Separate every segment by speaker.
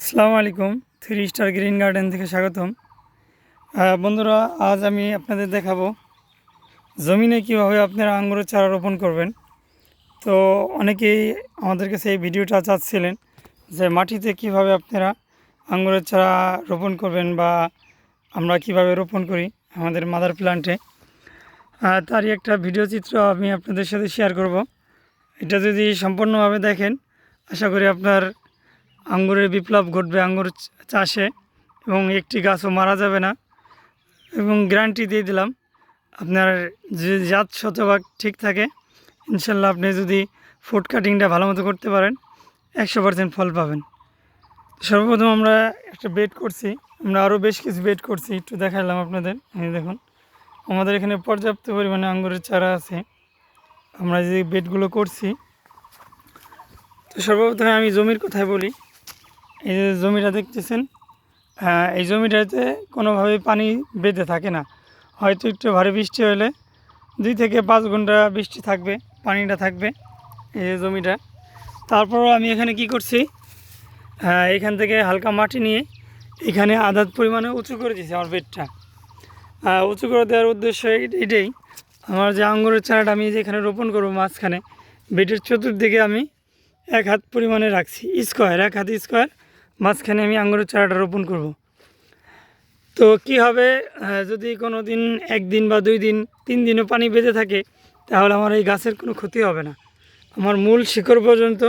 Speaker 1: আসসালামু আলাইকুম three star green garden থেকে স্বাগতম। বন্ধুরা আজ আমি আপনাদের দেখাবো জমিনে কীভাবে আপনারা আঙ্গুরের চারা রোপণ করবেন। তো অনেকেই আমাদের কাছে এই ভিডিওটা চাচ্ছিলেন যে মাটিতে কীভাবে আপনারা আঙ্গুরের চারা রোপণ করবেন বা আমরা কীভাবে রোপণ করি আমাদের মাদার প্ল্যান্টে আহ, তারই একটা ভিডিও চিত্র আমি আপনাদের সাথে শেয়ার করব। এটা যদি সম্পূর্ণভাবে দেখেন আশা করি আপনার আঙ্গুরের বিপ্লব ঘটবে আঙ্গুর চাষে এবং একটি গাছও মারা যাবে না। এবং গ্যারান্টি দিয়ে দিলাম, আপনার যে জাত শতভাগ ঠিক থাকে, ইনশাল্লাহ আপনি যদি ফুড কাটিংটা ভালো মতো করতে পারেন, একশো পার্সেন্ট ফল পাবেন। সর্বপ্রথম আমরা একটা বেড করছি, আমরা আরও বেশ কিছু বেড করছি, একটু দেখালাম আপনাদের, এই দেখুন। আমাদের এখানে পর্যাপ্ত পরিমাণে আঙ্গুরের চারা আছে। আমরা যে বেডগুলো করছি, তো সর্বপ্রথমে আমি জমির কথায় বলি। এই যে জমিটা দেখতেছেন এই জমিটাতে কোনোভাবে পানি বেঁধে থাকে না। হয়তো একটু ভারী বৃষ্টি হলে দুই থেকে পাঁচ ঘণ্টা বৃষ্টি থাকবে, পানিটা থাকবে এই যে জমিটা। তারপরও আমি এখানে কি করছি এখান থেকে হালকা মাটি নিয়ে এখানে আধাত পরিমাণে উঁচু করে দিয়েছি আমার বেডটা। উঁচু করে দেওয়ার উদ্দেশ্য এটাই, আমার যে আঙ্গুরের চারাটা আমি যেখানে রোপণ করব মাঝখানে, বেডের চতুর্দিকে আমি এক হাত পরিমাণে রাখছি, স্কোয়ার, এক হাত স্কোয়ার। মাঝখানে আমি আঙুরের চারাটা রোপণ করব। তো কি হবে যদি কোনো দিন একদিন বা দুই দিন, তিন দিনও পানি বেঁধে থাকে, তাহলে আমার এই গাছের কোনো ক্ষতি হবে না। আমার মূল শিকড় পর্যন্ত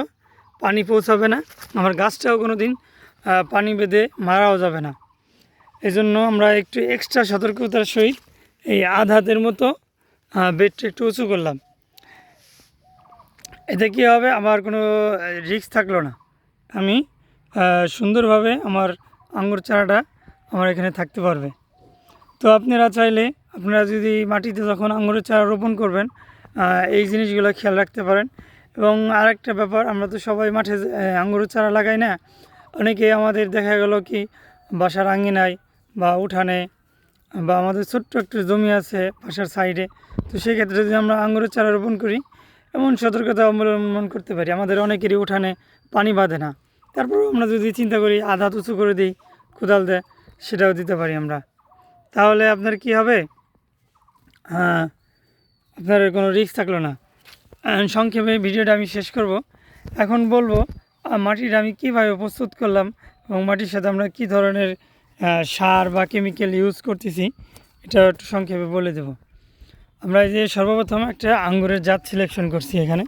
Speaker 1: পানি পৌঁছাবে না, আমার গাছটাও কোনো দিন পানি বেঁধে মারাও যাবে না। এজন্য আমরা একটু এক্সট্রা সতর্কতার সহিত এই আধ হাতের মতো বেডটা একটু উঁচু করলাম। এতে কী হবে, আমার কোনো রিস্ক থাকল না। আমি সুন্দরভাবে আমার আঙ্গুর চারাটা আমার এখানে থাকতে পারবে। তো আপনারা চাইলে, আপনারা যদি মাটিতে যখন আঙুরের চারা রোপণ করবেন এই জিনিসগুলো খেয়াল রাখতে পারেন। এবং আরেকটা ব্যাপার, আমরা তো সবাই মাঠে আঙ্গুরের চারা লাগাই না। অনেকে আমাদের দেখা গেল কি, বাসার আঙ্গিনায় বা উঠানে বা আমাদের ছোট্ট একটা জমি আছে বাসার সাইডে। তো সেই ক্ষেত্রে যদি আমরা আঙ্গুরের চারা রোপণ করি, এমন সতর্কতা অবলম্বন করতে পারি। আমাদের অনেকেরই উঠানে পানি বাঁধে না। তারপরেও আমরা যদি চিন্তা করি, আধা উঁচু করে দিই, কোদাল দেয়, সেটাও দিতে পারি আমরা। তাহলে আপনার কি হবে? হ্যাঁ আপনার কোনো রিস্ক থাকল না। সংক্ষেপে ভিডিওটা আমি শেষ করব। এখন বলব মাটিটা আমি কীভাবে প্রস্তুত করলাম এবং মাটির সাথে আমরা কী ধরনের সার বা কেমিক্যাল ইউজ করতেছি, এটা একটু সংক্ষেপে বলে দেব। আমরা এই যে সর্বপ্রথম একটা আঙ্গুরের জাত সিলেকশন করছি এখানে।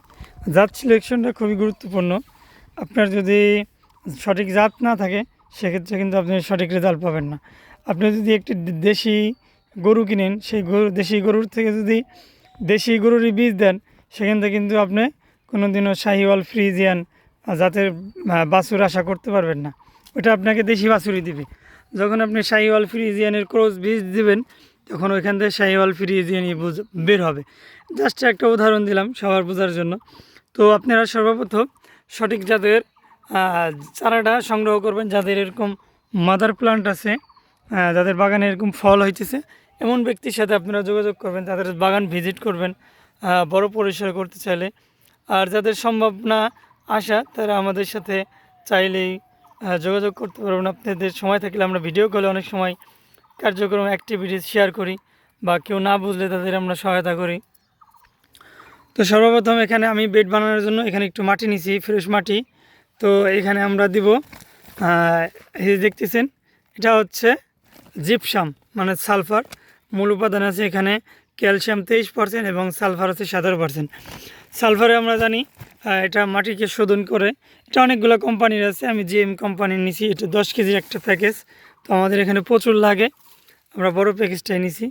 Speaker 1: জাত সিলেকশনটা খুবই গুরুত্বপূর্ণ। আপনার যদি সঠিক জাত না থাকে, সেক্ষেত্রে কিন্তু আপনি সঠিক রেজাল্ট পাবেন না। আপনি যদি একটি দেশি গরু কিনেন, সেই গরু, দেশি গরুর থেকে যদি দেশি গরুরই বীজ দেন, সেখান থেকে কিন্তু আপনি কোনো দিনও শাহিওয়াল, ফ্রিজিয়ান জাতের বাছুর আশা করতে পারবেন না। ওটা আপনাকে দেশি বাছুরই দিবে। যখন আপনি শাহিওয়াল, ফ্রিজিয়ানের ক্রস বীজ দিবেন, তখন ওইখান থেকে শাহিওয়াল, ফ্রিজিয়ানই বের হবে। জাস্ট একটা উদাহরণ দিলাম সবার বোঝার জন্য। তো আপনারা সর্বপ্রথম সঠিক জাতের চারাটা সংগ্রহ করবেন যাদের এরকম মাদার প্লান্ট আছে যাদের বাগানে এরকম ফল হইতেছে। এমন ব্যক্তির সাথে আপনারা যোগাযোগ করবেন তাদের বাগান ভিজিট করবেন বড় পরিসরে করতে চাইলে। আর যাদের সম্ভব না আসা, তারা আমাদের সাথে চাইলেই যোগাযোগ করতে পারবেন। আপনাদের সময় থাকলে আমরা ভিডিও কলে অনেক সময় কার্যক্রম অ্যাক্টিভিটিস শেয়ার করি, বা কেউ না বুঝলে তাদের আমরা সহায়তা করি। তো সর্বপ্রথম এখানে আমি বেড বানানোর জন্য এখানে একটু মাটি নিছি ফ্রেশ মাটি। তো এখানে আমরা দিব এই দেখতেছেন, এটা হচ্ছে জিপসাম মানে সালফার। মূল উপাদান আছে এখানে ক্যালসিয়াম তেইশ পার্সেন্ট এবং সালফার আছে সতেরো পার্সেন্ট সালফারে আমরা জানি এটা মাটিকে শোধন করে, এটা অনেকগুলো কোম্পানির আছে, আমি জিএম কোম্পানির নিছি, এটা দশ কেজির একটা প্যাকেজ। তো আমাদের এখানে প্রচুর লাগে, আমরা বড় প্যাকেজটাই নিছি।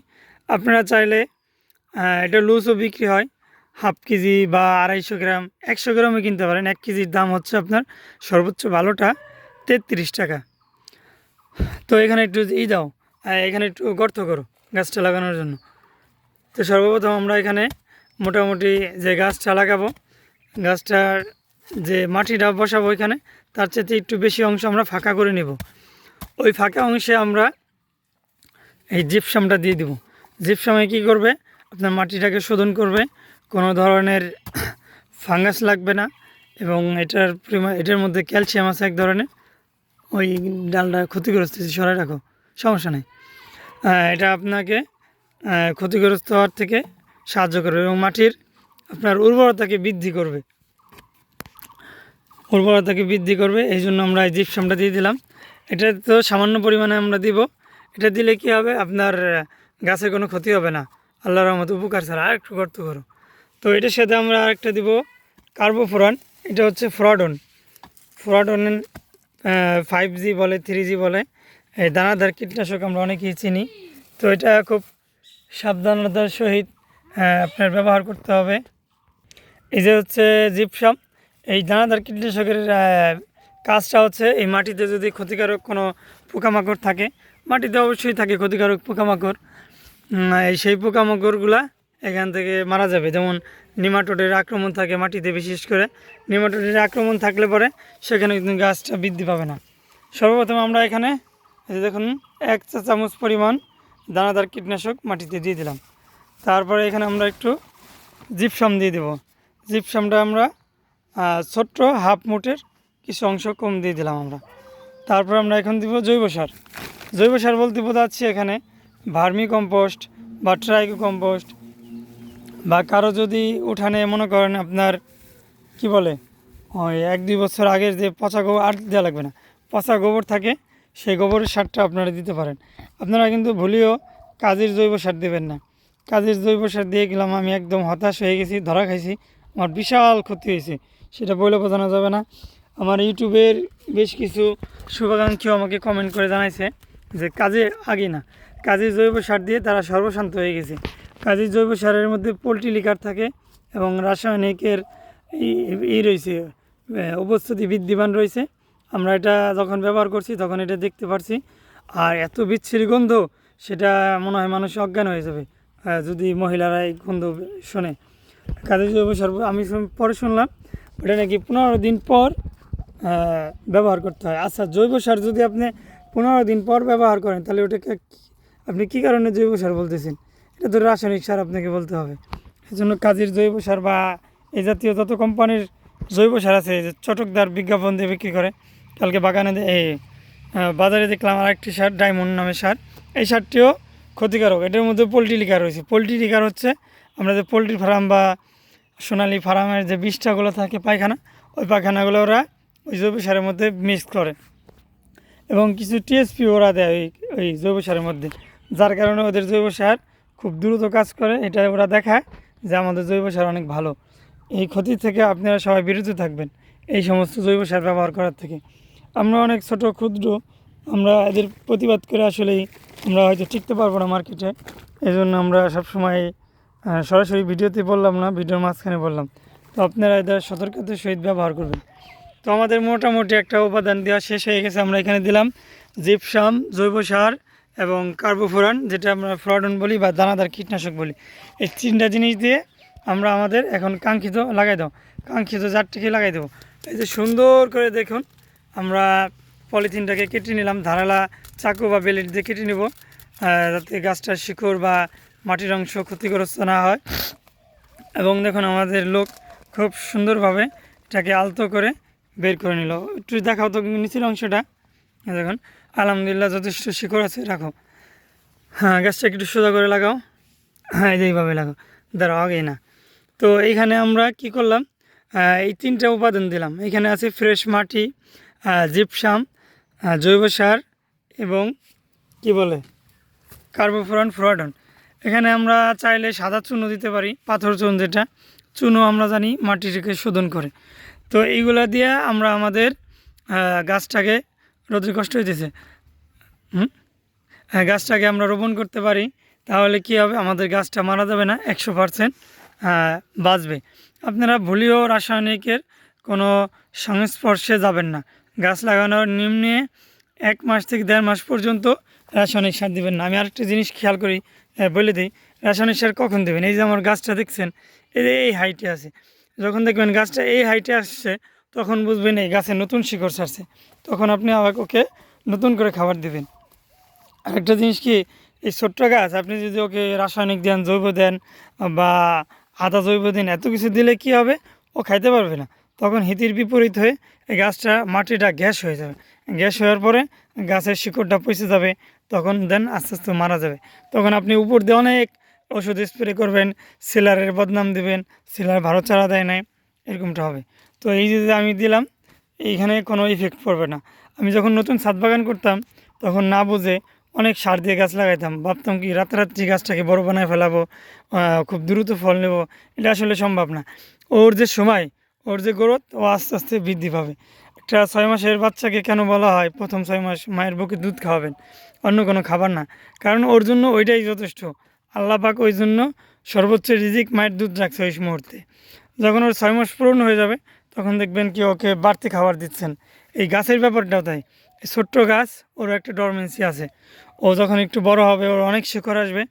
Speaker 1: আপনারা চাইলে এটা লুজও বিক্রি হয় হাফ কেজি বা আড়াইশো গ্রাম, একশো গ্রামে কিনতে পারেন। এক কেজির দাম হচ্ছে আপনার সর্বোচ্চ ভালোটা তেত্রিশ টাকা। তো এখানে একটু ই দাও এখানে একটু গর্ত করো গাছটা লাগানোর জন্য। তো সর্বপ্রথম আমরা এখানে মোটামুটি যে গাছটা লাগাবো, গাছটার যে মাটিটা বসাবো এখানে, তার চাইতে একটু বেশি অংশ আমরা ফাঁকা করে নেব। ওই ফাঁকা অংশে আমরা এই জিপসামটা দিয়ে দিব। জিপসামে কী করবে? আপনার মাটিটাকে শোধন করবে। কোনো ধরনের ফাঙ্গাস লাগবে না এবং এটার পরিমাণ এটার মধ্যে ক্যালসিয়াম আছে এক ধরনের। ওই ডালটা ক্ষতিগ্রস্ত সরাই রাখো, সমস্যা নেই। এটা আপনাকে ক্ষতিগ্রস্ত হওয়ার থেকে সাহায্য করবে এবং মাটির আপনার উর্বরতাকে বৃদ্ধি করবে। উর্বরতাকে বৃদ্ধি করবে, এই জন্য আমরা এই জিপসামটা দিয়ে দিলাম। এটা তো সামান্য পরিমাণে আমরা দিব। এটা দিলে কি হবে? আপনার গাছের কোনো ক্ষতি হবে না। আল্লাহর রহমত উপকার ছাড়া আর একটু গর্ত করো। তো এটার সাথে আমরা আরেকটা দিব কার্বোফোরান, এটা হচ্ছে ফ্রডন। ফ্রডন ফাইভ জি বলে থ্রি জি বলে। এই দানাদার কীটনাশক আমরা অনেকেই চিনি। তো এটা খুব সাবধানতার সহিত আপনার ব্যবহার করতে হবে। এই যে হচ্ছে জিপসাম, এই দানাদার কীটনাশকের কাজটা হচ্ছে এই মাটিতে যদি ক্ষতিকারক কোনো পোকামাকড় থাকে, মাটিতে অবশ্যই থাকে ক্ষতিকারক পোকামাকড়। এই সেই পোকামাকড়গুলা এখান থেকে মারা যাবে। যেমন নিমাটোডের আক্রমণ থাকে মাটিতে বিশেষ করে। নিমাটোডের আক্রমণ থাকলে পরে সেখানে কিন্তু গাছটা বৃদ্ধি পাবে না। সর্বপ্রথম আমরা এখানে দেখুন, এক চা চামচ পরিমাণ দানাদার কীটনাশক মাটিতে দিয়ে দিলাম। তারপরে এখানে আমরা একটু জিপসাম দিয়ে দেব। জিপসামটা আমরা ছোট্ট হাফ মুটের কিছু অংশ কম দিয়ে দিলাম আমরা। তারপর আমরা এখন দিব জৈব সার। জৈব সার বলতে বোঝাচ্ছি এখানে ভার্মি কম্পোস্ট বা ট্রাইকো কম্পোস্ট বা কারও যদি উঠানে মনে করেন আপনার, কি বলে, ওই এক দুই বছর আগের যে পচা গোবর, আর দেওয়া লাগবে না, পচা গোবর থাকে, সেই গোবরের সারটা আপনারা দিতে পারেন। আপনারা কিন্তু ভুলেও কাজের জৈব সার দেবেন না। কাজের জৈব সার দিয়ে গেলাম, আমি একদম হতাশ হয়ে গেছি, ধরা খাইছি, আমার বিশাল ক্ষতি হয়েছে, সেটা বলে বোঝানো যাবে না। আমার ইউটিউবের বেশ কিছু শুভাকাঙ্ক্ষীও আমাকে কমেন্ট করে জানাইছে যে কাজে আগে না, কাজের জৈব সার দিয়ে তারা সর্বশান্ত হয়ে গেছে। কাজের জৈব সারের মধ্যে পোলট্রি লিকার থাকে এবং রাসায়নিকের ই- রয়েছে উপস্থিতি বৃদ্ধিমান রয়েছে। আমরা এটা যখন ব্যবহার করছি তখন এটা দেখতে পারছি। আর এত বিচ্ছিরি গন্ধ, সেটা মনে হয় মানুষ অজ্ঞান হয়ে যাবে যদি মহিলারা এই গন্ধ শোনে। কাজে জৈব সার, আমি পরে শুনলাম ওটা নাকি পনেরো দিন পর ব্যবহার করতে হয়। আচ্ছা জৈব সার যদি আপনি পনেরো দিন পর ব্যবহার করেন, তাহলে ওটাকে আপনি কী কারণে জৈব সার বলতেছেন? এটা তো রাসায়নিক সার আপনাকে বলতে হবে। এই জন্য কাজের জৈব সার বা এই জাতীয় যত কোম্পানির জৈব সার আছে যে চটকদার বিজ্ঞাপন দিয়ে বিক্রি করে, কালকে বাগানে এই বাজারে দেখলাম আর একটি সার, ডায়মন্ড নামের সার। এই সারটিও ক্ষতিকারক। এটার মধ্যে পোলট্রি লিকার রয়েছে। পোলট্রি লিকার হচ্ছে আমরা যে পোলট্রি ফার্ম বা সোনালি ফার্মের যে বিষটাগুলো থাকে পায়খানা, ওই পায়খানাগুলো ওরা ওই জৈব সারের মধ্যে মিক্স করে। এবং কিছু টিএসপি ওরা দেয় ওই ওই জৈব সারের মধ্যে। যার কারণে ওদের জৈব সার খুব দ্রুত কাজ করে এটা ওরা দেখায় যে আমাদের জৈব সার অনেক ভালো। এই ক্ষতি থেকে আপনারা সবাই বিরত থাকবেন এই সমস্ত জৈব সার ব্যবহার করার থেকে। আমরা অনেক ছোট ক্ষুদ্র, আমরা এদের প্রতিবাদ করে আসলেই আমরা হয়তো টিকতে পারব না মার্কেটে এই জন্য আমরা সবসময় সরাসরি ভিডিওতে বললাম না, ভিডিওর মাঝখানে বললাম। তো আপনারা এদের সতর্কতার সহিত ব্যবহার করবেন। তো আমাদের মোটামুটি একটা উপাদান দেওয়া শেষ হয়ে গেছে, আমরা এখানে দিলাম জিপসাম জৈব সার। এবং কার্বোফোরান, যেটা আমরা ফ্রডন বলি বা দানাদার কীটনাশক বলি। এই তিনটা জিনিস দিয়ে আমরা আমাদের এখন কাঙ্ক্ষিত লাগাই দাও কাঙ্ক্ষিত জারটিকে লাগাই দেবো। এই যে সুন্দর করে দেখুন, আমরা পলিথিনটাকে কেটে নিলাম। ধারালা চাকু বা বেলেট দিয়ে কেটে নেব যাতে গাছটার শিকড় বা মাটির অংশ ক্ষতিগ্রস্ত না হয়। এবং দেখুন, আমাদের লোক খুব সুন্দরভাবে এটাকে আলতো করে বের করে নিল। একটু দেখাও তো নিচের অংশটা। দেখুন, আলহামদুলিল্লাহ যথেষ্ট শিকড় আছে, রাখো। হ্যাঁ গাছটা একটু সোজা করে লাগাও। হ্যাঁ এইভাবে লাগাও। দাঁড়াও আগেই না। তো এইখানে আমরা কি করলাম? এই তিনটা উপাদান দিলাম। এখানে আছে ফ্রেশ মাটি জিপসাম জৈব সার এবং কি বলে? কার্বোফোরান ফ্রোডন এখানে আমরা চাইলে সাদা চুনো দিতে পারি, পাথর চুন যেটা। চুনো আমরা জানি মাটিটাকে শোধন করে। তো এইগুলা দিয়ে আমরা আমাদের গাছটাকে রোদের কষ্ট হইতেছে। হুম? হ্যাঁ গাছটাকে আমরা রোপণ করতে পারি, তাহলে কি হবে? আমাদের গাছটা মারা যাবে না, একশো পারসেন্ট বাঁচবে। আপনারা ভুলেও রাসায়নিকের কোনো সংস্পর্শে যাবেন না। গাছ লাগানোর নিম্নে এক মাস থেকে দেড় মাস পর্যন্ত রাসায়নিক সার দিবেন না। আমি আরেকটা জিনিস খেয়াল করি বলে দিই, রাসায়নিক সার কখন দেবেন? এই যে আমার গাছটা দেখছেন, এই এই হাইটে আছে। যখন দেখবেন গাছটা এই হাইটে আসছে তখন বুঝবেন এই গাছে নতুন শিকড় ছাড়ছে। তখন আপনি আবার ওকে নতুন করে খাবার দেবেন। আরেকটা জিনিস কি, এই ছোট্ট গাছ, আপনি যদি ওকে রাসায়নিক দেন, জৈব দেন, বা আদা জৈব দেন, এত কিছু দিলে কি হবে? ও খাইতে পারবে না। তখন হিতির বিপরীত হয়ে এই গাছটা মাটিটা গ্যাস হয়ে যাবে। গ্যাস হওয়ার পরে গাছের শিকড়টা পচে যাবে, তখন দেন আস্তে আস্তে মারা যাবে। তখন আপনি উপর দিয়ে অনেক ওষুধ স্প্রে করবেন, সেলারের বদনাম দিবেন, সেলার ভালো চারা দেয় নাই, এরকমটা হবে। তো এই যে আমি দিলাম, এইখানে কোনো ইফেক্ট পড়বে না। আমি যখন নতুন ছাদ বাগান করতাম, তখন না বুঝে অনেক সার দিয়ে গাছ লাগাইতাম। ভাবতাম কি, রাতারাতি গাছটাকে বড় বানায় ফেলাবো খুব দ্রুত ফল নেব। এটা আসলে সম্ভব না। ওর যে সময়, ওর যে গ্রোথ, ও আস্তে আস্তে বৃদ্ধি পাবে। একটা ছয় মাসের বাচ্চাকে কেন বলা হয়, প্রথম ছয় মাস মায়ের বুকে দুধ খাওয়াবেন, অন্য কোনো খাবার না। কারণ ওর জন্য ওইটাই যথেষ্ট। আল্লাহ পাক ওই জন্য সর্বোচ্চ রিজিক মায়ের দুধ রাখছে ওই মুহূর্তে। যখন ওর ছয় মাস পূরণ হয়ে যাবে তখন দেখবেন কি ওকে বাড়তি খাবার দিচ্ছেন। এই গাছের ব্যাপারটাও তাই। ছোট্ট গাছ ওর একটা ডরমেন্সি আছে। ও যখন একটু বড় হবে, ওর অনেক শিকড় আসবে,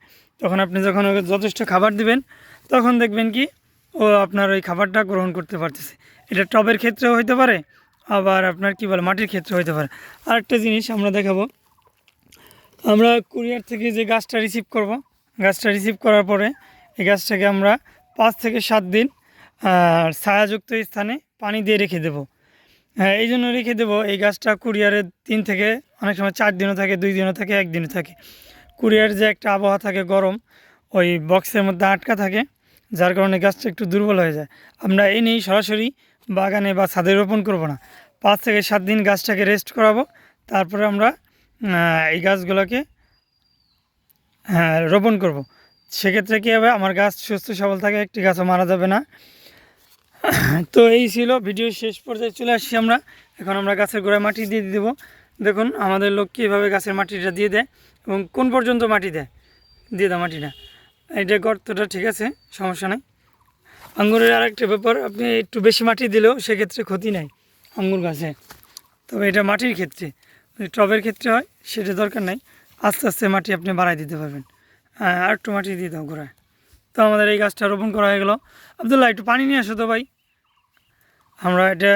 Speaker 1: তখন আপনি যখন ওকে যথেষ্ট খাবার দিবেন, তখন দেখবেন কি ও আপনার ওই খাবারটা গ্রহণ করতে পারতেছে। এটা টবের ক্ষেত্রেও হইতে পারে, আবার আপনার কি বলে, মাটির ক্ষেত্রে হইতে পারে। আরেকটা জিনিস আমরা দেখাবো। আমরা কুরিয়ার থেকে যে গাছটা রিসিভ করব, গাছটা রিসিভ করার পরে এই গাছটাকে আমরা পাঁচ থেকে সাত দিন ছায়াযুক্ত স্থানে পানি দিয়ে রেখে দেবো। হ্যাঁ এই জন্য রেখে দেবো এই গাছটা কুরিয়ারে তিন থেকে অনেক সময় চার দিনও থাকে, দুই দিনও থাকে, একদিনও থাকে। কুরিয়ার যে একটা আবহাওয়া থাকে গরম, ওই বক্সের মধ্যে আটকা থাকে, যার কারণে গাছটা একটু দুর্বল হয়ে যায়। আমরা এই নিয়েই সরাসরি বাগানে বা ছাদে রোপণ করব না। পাঁচ থেকে সাত দিন গাছটাকে রেস্ট করাবো, তারপরে আমরা এই গাছগুলোকে হ্যাঁ রোপণ করব। সেক্ষেত্রে কী হবে? আমার গাছ সুস্থ সবল থাকে একটি গাছও মারা যাবে না। তো এই ছিল ভিডিও শেষ পর্যায়ে চলে আসছি আমরা। এখন আমরা গাছের গোড়ায় মাটি দিয়ে দেবো। দেখুন, আমাদের লোক কীভাবে গাছের মাটিটা দিয়ে দেয় এবং কোন পর্যন্ত মাটি দেয়? দিয়ে দাও মাটিটা। এটা গর্তটা, ঠিক আছে, সমস্যা নেই। আঙ্গুরের আরেকটা ব্যাপার, আপনি একটু বেশি মাটি দিলেও সেক্ষেত্রে ক্ষতি নাই আঙ্গুর গাছে। তবে এটা মাটির ক্ষেত্রে টবের ক্ষেত্রে হয়, সেটা দরকার নাই। আস্তে আস্তে মাটি আপনি বাড়াই দিতে পারবেন। হ্যাঁ আর একটু মাটি দিয়ে দাও গোড়ায়। তো আমাদের এই গাছটা রোপণ করা হয়ে গেলো। আবদুল্লাহ, একটু পানি নিয়ে আসো তো ভাই। আমরা এটা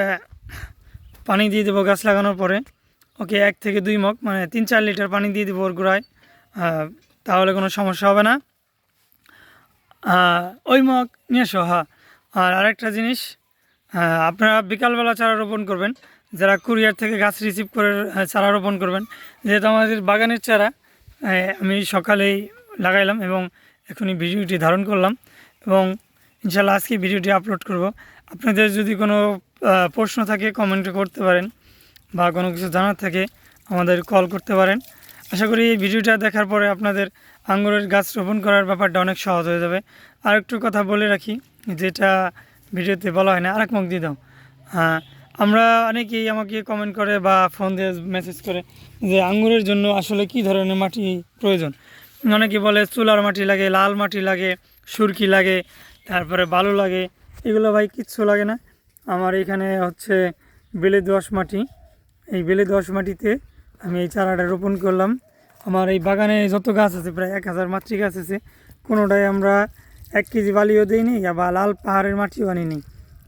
Speaker 1: পানি দিয়ে দেবো গাছ লাগানোর পরে। ওকে, এক থেকে দুই মগ মানে তিন চার লিটার পানি দিয়ে দেবো ওর গোড়ায়। তাহলে কোনো সমস্যা হবে না। ওই মগ নিয়ে এসো হ্যাঁ। আর আরেকটা জিনিস আপনারা বিকালবেলা চারা রোপণ করবেন। যারা কুরিয়ার থেকে গাছ রিসিভ করে চারা রোপণ করবেন। যেহেতু আমাদের বাগানের চারা আমি সকালেই লাগাইলাম এবং এখনই ভিডিওটি ধারণ করলাম। এবং ইনশাল্লাহ আজকে ভিডিওটি আপলোড করব। আপনাদের যদি কোনো প্রশ্ন থাকে কমেন্টে করতে পারেন বা কোনো কিছু জানার থাকে, আমাদের কল করতে পারেন। আশা করি এই ভিডিওটা দেখার পরে আপনাদের আঙ্গুরের গাছ রোপণ করার ব্যাপারটা অনেক সহজ হয়ে যাবে। আর একটু কথা বলে রাখি, যেটা ভিডিওতে বলা হয় না, আরেক মুখ দিয়ে দাও। হ্যাঁ আমরা অনেকেই আমাকে কমেন্ট করে বা ফোন দিয়ে মেসেজ করে যে আঙ্গুরের জন্য আসলে কি ধরনের মাটি প্রয়োজন? অনেকে বলে চুলার মাটি লাগে, লাল মাটি লাগে, সুরকি লাগে তারপরে ভালো লাগে, এগুলো ভাই কিচ্ছু লাগে না। আমার এখানে হচ্ছে বেলে দোয়াশ মাটি। এই বেলে দোয়াশ মাটিতে আমি এই চারাটা রোপণ করলাম। আমার এই বাগানে যত গাছ আছে, প্রায় এক হাজার মাতৃ গাছ আছে কোনোটাই আমরা এক কেজি বালিও দিইনি বা লাল পাহাড়ের মাটিও আনিনি,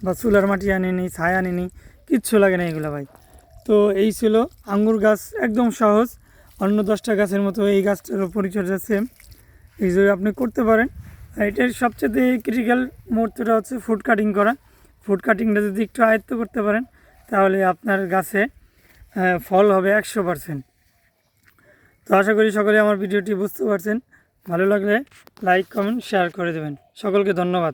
Speaker 1: বা চুলার মাটি আনিনি ছায়া আনিনি, কিচ্ছু লাগে না এগুলো ভাই। তো এই ছিল আঙ্গুর গাছ, একদম সহজ। অন্য দশটা গাছের মতো এই গাছটারও পরিচর্যা সেম এই যে আপনি করতে পারেন। আর এটার সবচেয়ে ক্রিটিক্যাল মুহূর্তটা হচ্ছে ফুড কাটিং করা। ফুড কাটিংটা যদি একটু আয়ত্ত করতে পারেন, তাহলে আপনার গাছে ফল হবে একশো পারসেন্ট তো আশা করি সকলে আমার ভিডিওটি বুঝতে পারছেন। ভালো লাগলে লাইক কমেন্ট শেয়ার করে দেবেন। সকলকে ধন্যবাদ।